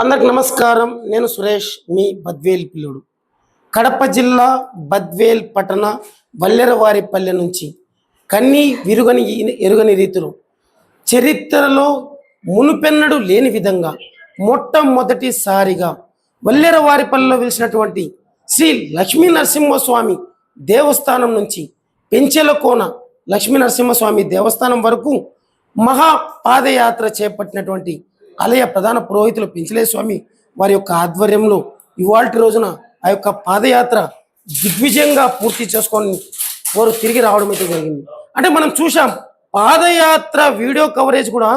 అందరికి నమస్కారం. నేను సురేష్ మీ బద్వేల్ పిల్లుడు. కడప జిల్లా బద్వేల్ పట్టణ వల్లెరవారిపల్లె నుంచి కన్నీ విరుగని ఎరుగని రీతిలో. చరిత్రలో మునుపెన్నడు లేని విధంగా మొట్టమొదటిసారిగా వల్లెరవారిపల్లెలో వెలిసినటువంటి శ్రీ లక్ష్మీ నరసింహస్వామి దేవస్థానం నుంచి పెంచెలకోన లక్ష్మీ నరసింహస్వామి దేవస్థానం వరకు మహా పాదయాత్ర చేపట్టినటువంటి ఆలయ ప్రధాన పురోహితులు పెంచలే స్వామి వారి యొక్క ఆధ్వర్యంలో ఇవాళ రోజున ఆ యొక్క పాదయాత్ర దిగ్విజయంగా పూర్తి చేసుకొని వారు తిరిగి రావడం అయితే జరిగింది. అంటే మనం చూసాం పాదయాత్ర వీడియో కవరేజ్ కూడా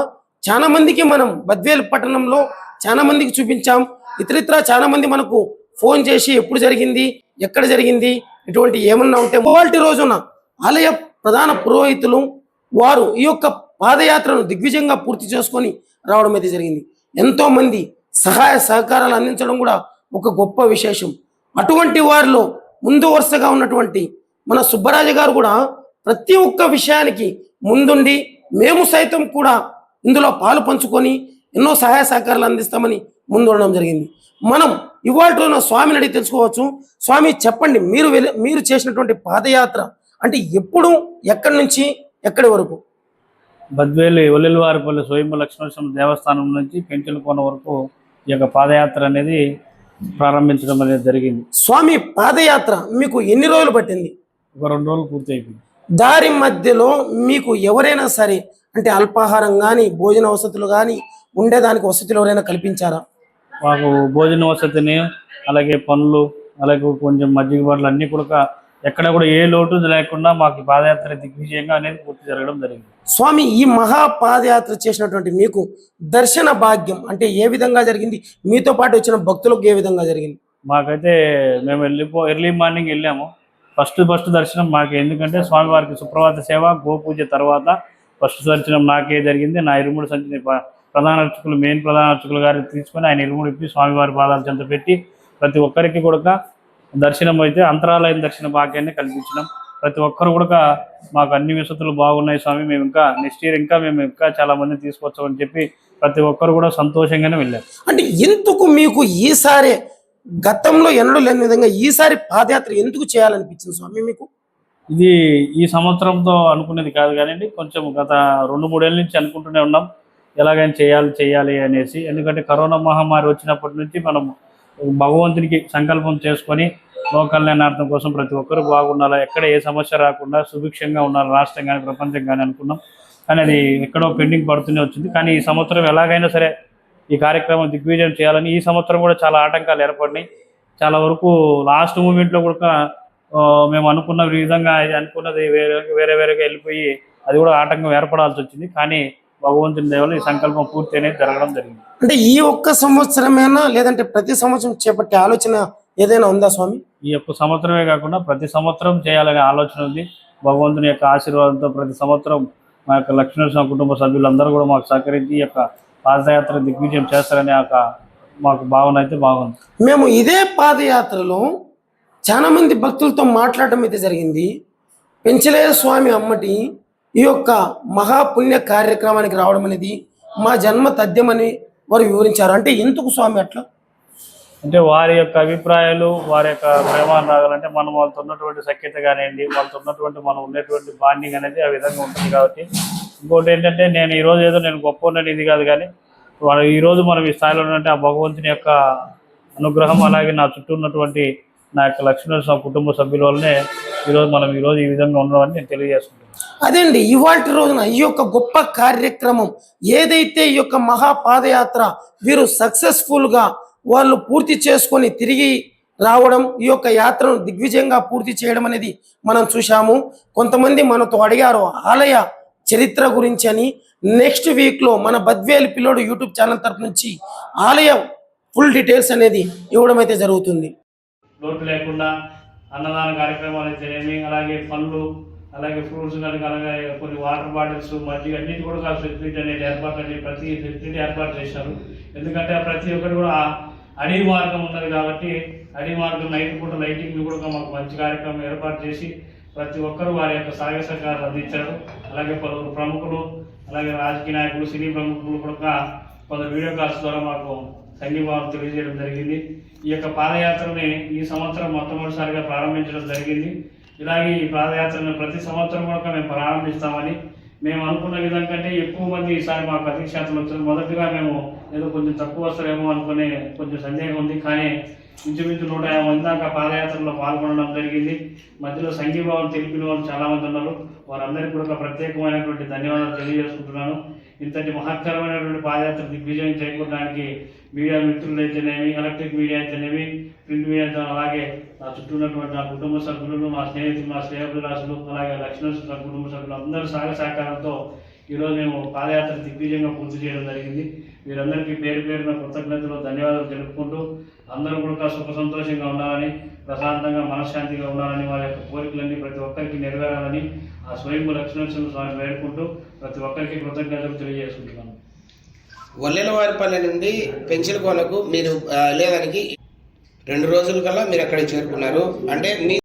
చాలా మందికి మనం బద్వేలు పట్టణంలో చాలా మందికి చూపించాం. ఇతరితర చాలా మంది మనకు ఫోన్ చేసి ఎప్పుడు జరిగింది ఎక్కడ జరిగింది ఇటువంటి ఏమన్నా ఉంటే ఇవాళ రోజున ఆలయ ప్రధాన పురోహితులు వారు ఈ యొక్క పాదయాత్రను దిగ్విజయంగా పూర్తి చేసుకొని రావడం అయితే జరిగింది. ఎంతోమంది సహాయ సహకారాలు అందించడం కూడా ఒక గొప్ప విశేషం. అటువంటి వారిలో ముందు వరుసగా ఉన్నటువంటి మన సుబ్బరాజు గారు కూడా ప్రతి ఒక్క విషయానికి ముందుండి మేము సైతం కూడా ఇందులో పాలు పంచుకొని ఎన్నో సహాయ సహకారాలు అందిస్తామని ముందు ఉండడం జరిగింది. మనం ఇవాళ స్వామిని అడిగి తెలుసుకోవచ్చు. స్వామి చెప్పండి మీరు మీరు చేసినటువంటి పాదయాత్ర అంటే ఎప్పుడు ఎక్కడి నుంచి ఎక్కడి వరకు? బద్వేలు ఒల్లెలవారిపల్లి స్వయంభు లక్ష్మీనరసింహ దేవస్థానం నుంచి పెంచులకోన వరకు ఈ యొక్క పాదయాత్ర అనేది ప్రారంభించడం అనేది జరిగింది. స్వామి పాదయాత్ర మీకు ఎన్ని రోజులు పట్టింది? ఒక రెండు రోజులు పూర్తి అయిపోయింది. దారి మధ్యలో మీకు ఎవరైనా సరే అంటే అల్పాహారం కానీ భోజన వసతులు కానీ ఉండేదానికి వసతులు ఎవరైనా కల్పించారా? మాకు భోజన వసతిని అలాగే పనులు అలాగే కొంచెం మజ్జిగ బాటలు అన్నీ కూడా ఎక్కడ కూడా ఏ లోటు లేకుండా మాకు పాదయాత్ర దిగ్విజయంగా అనేది పూర్తి జరగడం జరిగింది. స్వామి ఈ మహా పాదయాత్ర చేసినటువంటి మీకు దర్శన భాగ్యం అంటే ఏ విధంగా జరిగింది? మీతో పాటు వచ్చిన భక్తులకు ఏ విధంగా జరిగింది? మాకైతే మేము వెళ్ళిపో ఎర్లీ మార్నింగ్ వెళ్ళాము. ఫస్ట్ ఫస్ట్ దర్శనం మాకే ఎందుకంటే స్వామివారికి సుప్రభాత సేవ గోపూజ తర్వాత ఫస్ట్ దర్శనం నాకే జరిగింది. నా ఇరుముడు సంచిని ప్రధాన అర్చకులు మెయిన్ ప్రధాన అర్చకులు గారిని తీసుకొని ఆయన ఇరుముడు ఇప్పి స్వామివారి పాదాల చెంత పెట్టి ప్రతి ఒక్కరికి కూడా దర్శనం అయితే అంతరాలయం దర్శన భాగ్యాన్ని కల్పించినాం ప్రతి ఒక్కరు కూడా మాకు అన్ని వసతులు బాగున్నాయి స్వామి మేము ఇంకా నెక్స్ట్ ఇయర్ ఇంకా మేము ఇంకా చాలా మందిని తీసుకొచ్చామని చెప్పి ప్రతి ఒక్కరు కూడా సంతోషంగానే వెళ్ళారు. అంటే ఎందుకు మీకు ఈసారి గతంలో ఎన్నడూ లేని విధంగా ఈసారి పాదయాత్ర ఎందుకు చేయాలనిపించింది స్వామి మీకు? ఇది ఈ సంవత్సరంతో అనుకునేది కాదు కానీ కొంచెం గత రెండు మూడేళ్ళ నుంచి అనుకుంటూనే ఉన్నాం. ఎలాగైనా చేయాలి చేయాలి అనేసి. ఎందుకంటే కరోనా మహమ్మారి వచ్చినప్పటి నుంచి మనం భగవంతునికి సంకల్పం చేసుకొని లోక కళ్యాణార్థం కోసం ప్రతి ఒక్కరు బాగుండాలి? ఎక్కడ ఏ సమస్య రాకుండా సుభిక్షంగా ఉండాలి రాష్ట్రం కానీ ప్రపంచం కానీ అనుకున్నాం. కానీ అది ఎక్కడో పెండింగ్ పడుతూనే వచ్చింది. కానీ ఈ సంవత్సరం ఎలాగైనా సరే ఈ కార్యక్రమం దిగ్విజయం చేయాలని ఈ సంవత్సరం కూడా చాలా ఆటంకాలు ఏర్పడినాయి. చాలా వరకు లాస్ట్ మూమెంట్లో కూడా మేము అనుకున్న విధంగా అనుకున్నది వేరే వేరే వేరేగా వెళ్ళిపోయి అది కూడా ఆటంకం ఏర్పడాల్సి వచ్చింది. కానీ భగవంతుని దేవల ఈ సంకల్పం పూర్తి అనేది జరగడం జరిగింది. అంటే ఈ ఒక్క సంవత్సరమేనా? లేదంటే ప్రతి సంవత్సరం చేపట్టే ఆలోచన ఏదైనా ఉందా స్వామి? ఈ యొక్క సంవత్సరమే కాకుండా ప్రతి సంవత్సరం చేయాలనే ఆలోచన ఉంది. భగవంతుని యొక్క ఆశీర్వాదంతో ప్రతి సంవత్సరం మా యొక్క లక్ష్మీనరసింహ కుటుంబ సభ్యులందరూ కూడా మాకు సహకరించి ఈ యొక్క పాదయాత్ర దిగ్విజయం చేస్తారనే ఒక మాకు భావన అయితే బాగుంది. మేము ఇదే పాదయాత్రలో చాలా మంది భక్తులతో మాట్లాడటం అయితే జరిగింది. పెంచలే స్వామి అమ్మటి. ఈ యొక్క మహాపుణ్య కార్యక్రమానికి రావడం అనేది మా జన్మ తథ్యమని వారు వివరించారు. అంటే ఎందుకు స్వామి అట్లా? అంటే వారి యొక్క అభిప్రాయాలు వారి యొక్క ప్రేమానురాగాలు అంటే మనం వాళ్ళతో ఉన్నటువంటి సఖ్యత కానివ్వండి వాళ్ళతో ఉన్నటువంటి మనం ఉండేటువంటి బాండింగ్ అనేది ఆ విధంగా ఉంటుంది కాబట్టి. ఇంకోటి ఏంటంటే నేను ఈ రోజు ఏదో నేను గొప్ప ఉన్నది ఇది కాదు కానీ వాళ్ళు ఈ రోజు మనం ఈ స్థాయిలో ఉన్నట్టు ఆ భగవంతుని యొక్క అనుగ్రహం అలాగే నా చుట్టూ ఉన్నటువంటి నా యొక్క లక్ష్మీనరసింహ కుటుంబ సభ్యుల వల్లనే ఈరోజు మనం ఈ రోజు ఈ విధంగా ఉండడం నేను తెలియజేస్తున్నాను. అదేండి ఇవాటి రోజున ఈ యొక్క గొప్ప కార్యక్రమం ఏదైతే ఈ యొక్క మహాపాదయాత్ర వీరు సక్సెస్ఫుల్గా వాళ్ళు పూర్తి చేసుకొని తిరిగి రావడం ఈ యొక్క యాత్రను దిగ్విజయంగా పూర్తి చేయడం అనేది మనం చూశాము. కొంతమంది మనతో అడిగారు ఆలయ చరిత్ర గురించి అని. నెక్స్ట్ వీక్లో మన బద్వేలు పిల్లోడు యూట్యూబ్ ఛానల్ తరపు నుంచి ఆలయ ఫుల్ డీటెయిల్స్ అనేది ఇవ్వడం అయితే జరుగుతుంది. లోటు లేకుండా అన్నదాన కార్యక్రమాలు అలాగే పనులు అలాగే ఫ్రూట్స్ కనుక అలాగే కొన్ని వాటర్ బాటిల్స్ మజ్జిగ అన్నిటి కూడా ఫెసిలిటీ అనేది ఏర్పాటు అనేది ప్రతి ఫెసిలిటీ ఏర్పాటు చేశారు. ఎందుకంటే ప్రతి ఒక్కరు కూడా ఆ అడవి మార్గం ఉన్నది కాబట్టి అడవి మార్గం నైట్ పూట లైటింగ్ కూడా మాకు మంచి కార్యక్రమం ఏర్పాటు చేసి ప్రతి ఒక్కరూ వారి యొక్క సహాయ సహకారాలు అందించారు. అలాగే పలువురు ప్రముఖులు అలాగే రాజకీయ నాయకులు సినీ ప్రముఖులు కూడా కొందరు వీడియో కాల్స్ ద్వారా మాకు సంఘీభావం తెలియజేయడం జరిగింది. ఈ యొక్క పాదయాత్రని ఈ సంవత్సరం మొట్టమొదటిసారిగా ప్రారంభించడం జరిగింది. ఇలాగే ఈ పాదయాత్రను ప్రతి సంవత్సరం కూడా మేము ప్రారంభిస్తామని మేము అనుకున్న విధం కంటే ఎక్కువ మంది ఈసారి మా ప్రతిక్షేత్రలు వచ్చారు మొదటిగా మేము ఏదో కొంచెం తక్కువ వస్తారేమో అనుకునే కొంచెం సందేహం ఉంది. కానీ ఇంచుమించు నూట యాభై మంది దాకా పాదయాత్రలో పాల్గొనడం జరిగింది. మధ్యలో సంఘీభావం తెలిపిన వాళ్ళు చాలామంది ఉన్నారు. వారందరికీ కూడా ఒక ప్రత్యేకమైనటువంటి ధన్యవాదాలు తెలియజేసుకుంటున్నాను. ఇంతటి మహత్తరమైనటువంటి పాదయాత్ర దిగ్విజయం చేకూరడానికి మీడియా మిత్రులు అయితేనేమి ఎలక్ట్రిక్ మీడియా అయితేనేమి ప్రింట్ మీడియా అయితే అలాగే నా చుట్టూ ఉన్నటువంటి నా కుటుంబ సభ్యులు మా స్నేహితులు మా స్నేహితురాశులు అలాగే లక్ష్మణ కుటుంబ సభ్యులు అందరూ సహాయ సహకారంతో ఈరోజు మేము పాదయాత్ర దిగ్విజయంగా పూర్తి చేయడం జరిగింది. వీరందరికీ పేరు పేరున కృతజ్ఞతలు ధన్యవాదాలు తెలుపుకుంటూ అందరూ కూడా సుఖ సంతోషంగా ఉండాలని ప్రశాంతంగా మనశ్శాంతిగా ఉండాలని వారి యొక్క కోరికలన్నీ ప్రతి ఒక్కరికి నెరవేరాలని ఆ స్వయంభూ లక్ష్మణ స్వామి వేడుకుంటూ ప్రతి ఒక్కరికి కృతజ్ఞతలు తెలియజేసుకుంటున్నాను. వల్లెలవారిపల్లె నుండి పెంచలకోనకు మీరు వెళ్ళేదానికి లేదానికి రెండు రోజుల కల్లా మీరు అక్కడికి చేరుకున్నారు. అంటే మీ